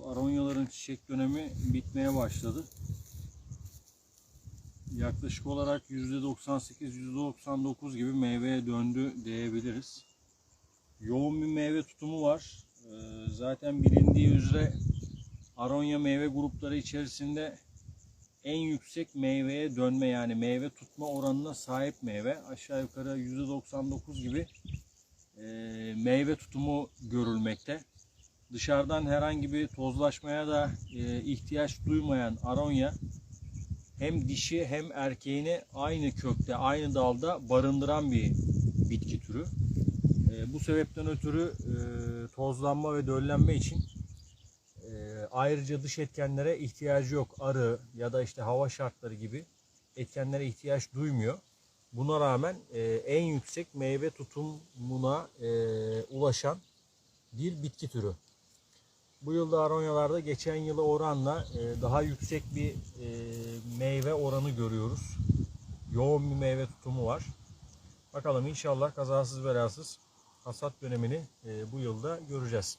Aronyaların çiçek dönemi bitmeye başladı. Yaklaşık olarak %98-%99 gibi meyveye döndü diyebiliriz. Yoğun bir meyve tutumu var. Ee, Zaten bilindiği üzere Aronya meyve grupları içerisinde en yüksek meyveye dönme yani meyve tutma oranına sahip meyve. Aşağı yukarı %99 gibi e, meyve tutumu görülmekte. Dışarıdan herhangi bir tozlaşmaya da e, ihtiyaç duymayan aronya hem dişi hem erkeğini aynı kökte, aynı dalda barındıran bir bitki türü. E, bu sebepten ötürü e, tozlanma ve döllenme için e, ayrıca dış etkenlere ihtiyacı yok. Arı ya da işte hava şartları gibi etkenlere ihtiyaç duymuyor. Buna rağmen e, en yüksek meyve tutumuna e, ulaşan bir bitki türü. Bu yılda aronyalarda geçen yıla oranla e, daha yüksek bir e, meyve oranı görüyoruz. Yoğun bir meyve tutumu var. Bakalım inşallah kazasız belasız hasat dönemini e, bu yılda göreceğiz.